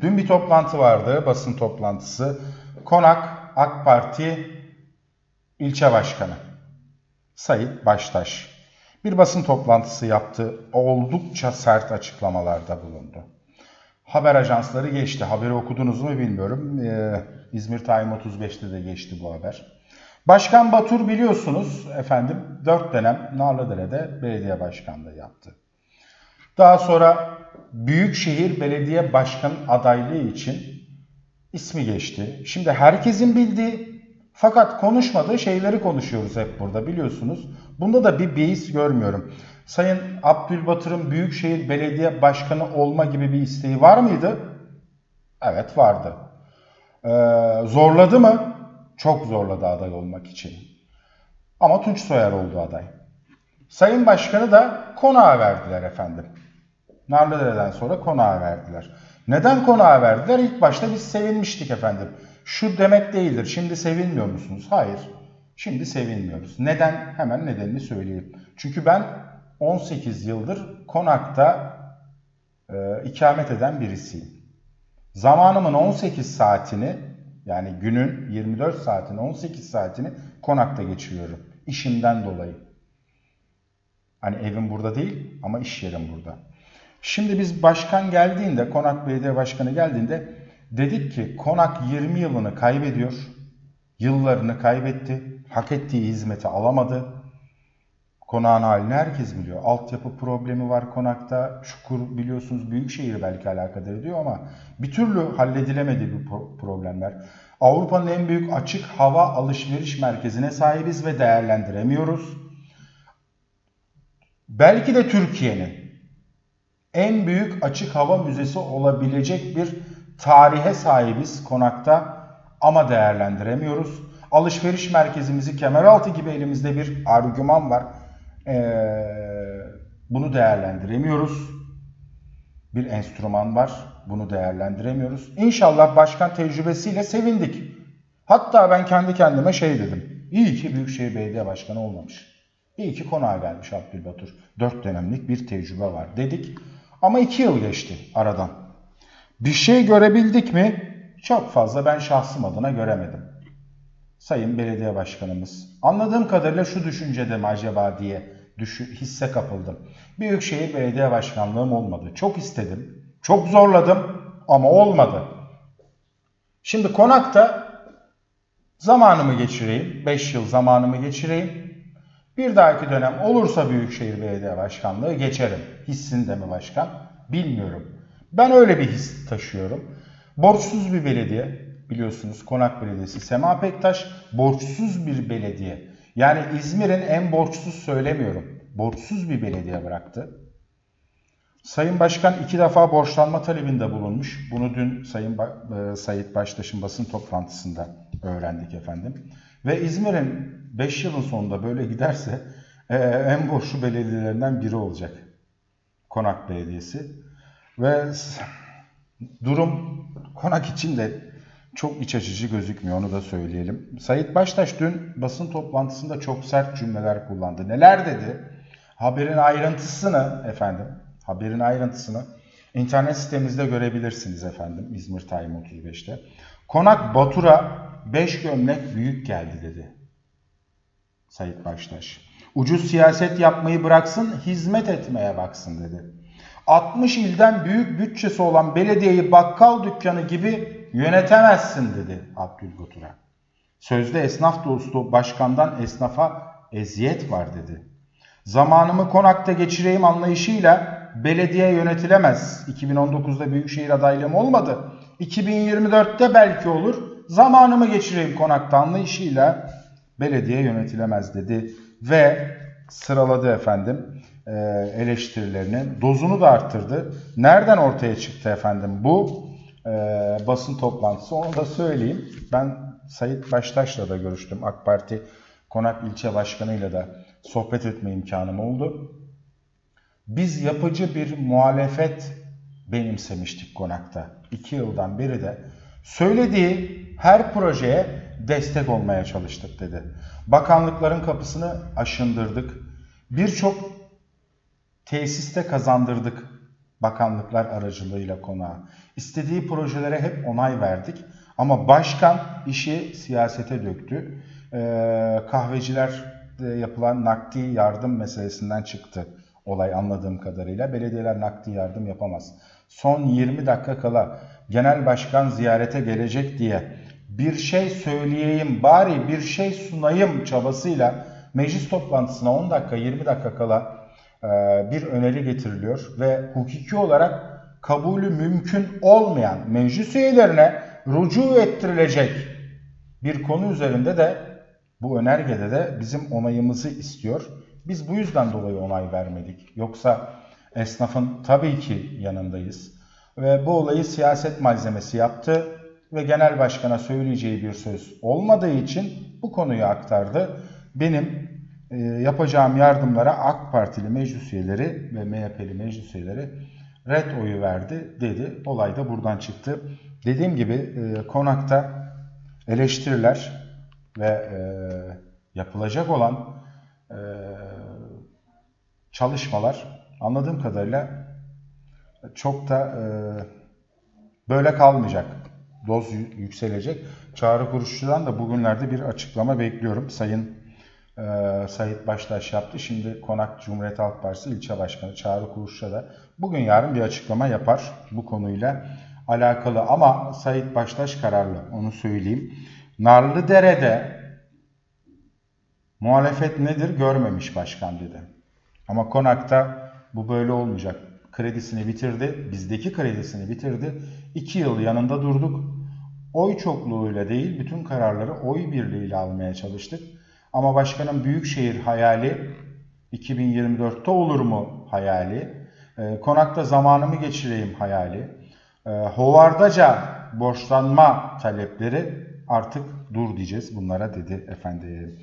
Dün bir toplantı vardı, basın toplantısı. Konak AK Parti ilçe başkanı Sayit Baştaş bir basın toplantısı yaptı. Oldukça sert açıklamalarda bulundu. Haber ajansları geçti. Haberi okudunuz mu bilmiyorum. Ee, İzmir Time 35'te de geçti bu haber. Başkan Batur biliyorsunuz efendim 4 dönem Narlıdere'de belediye başkanlığı yaptı. Daha sonra Büyükşehir Belediye Başkan adaylığı için ismi geçti. Şimdi herkesin bildiği fakat konuşmadığı şeyleri konuşuyoruz hep burada biliyorsunuz. Bunda da bir beis görmüyorum. Sayın Abdülbatır'ın Büyükşehir Belediye Başkanı olma gibi bir isteği var mıydı? Evet vardı. Ee, zorladı mı? Çok zorladı aday olmak için. Ama Tunç Soyer oldu aday. Sayın Başkanı da konağa verdiler efendim. Narlıdere'den sonra konağa verdiler. Neden konağa verdiler? İlk başta biz sevinmiştik efendim. Şu demek değildir. Şimdi sevinmiyor musunuz? Hayır. Şimdi sevinmiyoruz. Neden? Hemen nedenini söyleyeyim. Çünkü ben 18 yıldır konakta e, ikamet eden birisiyim. Zamanımın 18 saatini yani günün 24 saatini 18 saatini konakta geçiriyorum. İşimden dolayı. Hani evim burada değil ama iş yerim burada. Şimdi biz başkan geldiğinde, Konak Belediye Başkanı geldiğinde dedik ki Konak 20 yılını kaybediyor. Yıllarını kaybetti. Hak ettiği hizmeti alamadı. Konağın halini herkes biliyor. Altyapı problemi var konakta. Çukur biliyorsunuz Büyükşehir belki alakadar ediyor ama bir türlü halledilemedi bu pro- problemler. Avrupa'nın en büyük açık hava alışveriş merkezine sahibiz ve değerlendiremiyoruz. Belki de Türkiye'nin en büyük açık hava müzesi olabilecek bir tarihe sahibiz konakta ama değerlendiremiyoruz. Alışveriş merkezimizi Kemeraltı gibi elimizde bir argüman var. Ee, bunu değerlendiremiyoruz. Bir enstrüman var. Bunu değerlendiremiyoruz. İnşallah başkan tecrübesiyle sevindik. Hatta ben kendi kendime şey dedim. İyi ki Büyükşehir Belediye Başkanı olmamış. İyi ki konağa gelmiş Abdülbatur. Dört dönemlik bir tecrübe var dedik. Ama iki yıl geçti aradan. Bir şey görebildik mi? Çok fazla ben şahsım adına göremedim. Sayın Belediye Başkanımız. Anladığım kadarıyla şu düşüncede mi acaba diye düşü, hisse kapıldım. Büyükşehir Belediye Başkanlığım olmadı. Çok istedim. Çok zorladım ama olmadı. Şimdi konakta zamanımı geçireyim. 5 yıl zamanımı geçireyim. Bir dahaki dönem olursa Büyükşehir Belediye Başkanlığı geçerim. Hissinde mi başkan? Bilmiyorum. Ben öyle bir his taşıyorum. Borçsuz bir belediye. Biliyorsunuz Konak Belediyesi Sema Pektaş borçsuz bir belediye. Yani İzmir'in en borçsuz söylemiyorum. Borçsuz bir belediye bıraktı. Sayın Başkan iki defa borçlanma talebinde bulunmuş. Bunu dün Sayın ba- e, Sayit Baştaş'ın basın toplantısında öğrendik efendim. Ve İzmir'in 5 yılın sonunda böyle giderse e, en borçlu belediyelerinden biri olacak. Konak Belediyesi. Ve durum Konak için de çok iç açıcı gözükmüyor onu da söyleyelim. Sayit Baştaş dün basın toplantısında çok sert cümleler kullandı. Neler dedi? Haberin ayrıntısını efendim, haberin ayrıntısını internet sitemizde görebilirsiniz efendim İzmir Time 35'te. Konak Batur'a 5 gömlek büyük geldi dedi. Sayit Baştaş. Ucuz siyaset yapmayı bıraksın, hizmet etmeye baksın dedi. 60 ilden büyük bütçesi olan belediyeyi bakkal dükkanı gibi yönetemezsin dedi Abdülbatur'a. Sözde esnaf dostu başkandan esnafa eziyet var dedi. Zamanımı konakta geçireyim anlayışıyla belediye yönetilemez. 2019'da büyükşehir adaylığım olmadı. 2024'te belki olur. Zamanımı geçireyim konakta anlayışıyla belediye yönetilemez dedi. Ve sıraladı efendim e, eleştirilerini. Dozunu da arttırdı. Nereden ortaya çıktı efendim bu e, basın toplantısı onu da söyleyeyim. Ben Sayit Baştaş'la da görüştüm. AK Parti Konak ilçe başkanıyla da sohbet etme imkanım oldu. Biz yapıcı bir muhalefet benimsemiştik konakta. İki yıldan beri de söylediği her projeye destek olmaya çalıştık dedi. Bakanlıkların kapısını aşındırdık. Birçok tesiste kazandırdık. bakanlıklar aracılığıyla konağa. İstediği projelere hep onay verdik. Ama başkan işi siyasete döktü. Ee, kahvecilerde yapılan nakdi yardım meselesinden çıktı olay anladığım kadarıyla. Belediyeler nakdi yardım yapamaz. Son 20 dakika kala genel başkan ziyarete gelecek diye bir şey söyleyeyim bari bir şey sunayım çabasıyla meclis toplantısına 10 dakika 20 dakika kala e, bir öneri getiriliyor ve hukuki olarak kabulü mümkün olmayan meclis üyelerine rücu ettirilecek bir konu üzerinde de bu önergede de bizim onayımızı istiyor. Biz bu yüzden dolayı onay vermedik. Yoksa esnafın tabii ki yanındayız. Ve bu olayı siyaset malzemesi yaptı ve genel başkana söyleyeceği bir söz olmadığı için bu konuyu aktardı. Benim e, yapacağım yardımlara AK Partili meclis üyeleri ve MHP'li meclis üyeleri red oyu verdi dedi. Olay da buradan çıktı. Dediğim gibi e, konakta eleştiriler ve e, yapılacak olan e, çalışmalar anladığım kadarıyla çok da e, böyle kalmayacak. Doz yü- yükselecek. Çağrı Kuruşçu'dan da bugünlerde bir açıklama bekliyorum. Sayın e, Sayit Baştaş yaptı. Şimdi Konak Cumhuriyet Halk Partisi ilçe başkanı Çağrı Kuruşçu da bugün yarın bir açıklama yapar bu konuyla alakalı. Ama Sayit Baştaş kararlı onu söyleyeyim. Narlıdere'de muhalefet nedir görmemiş başkan dedi. Ama Konak'ta bu böyle olmayacak. Kredisini bitirdi. Bizdeki kredisini bitirdi. İki yıl yanında durduk. Oy çokluğuyla değil bütün kararları oy birliğiyle almaya çalıştık. Ama başkanın büyükşehir hayali 2024'te olur mu hayali. Ee, Konakta zamanımı geçireyim hayali. Ee, Hovardaca borçlanma talepleri artık dur diyeceğiz bunlara dedi efendim.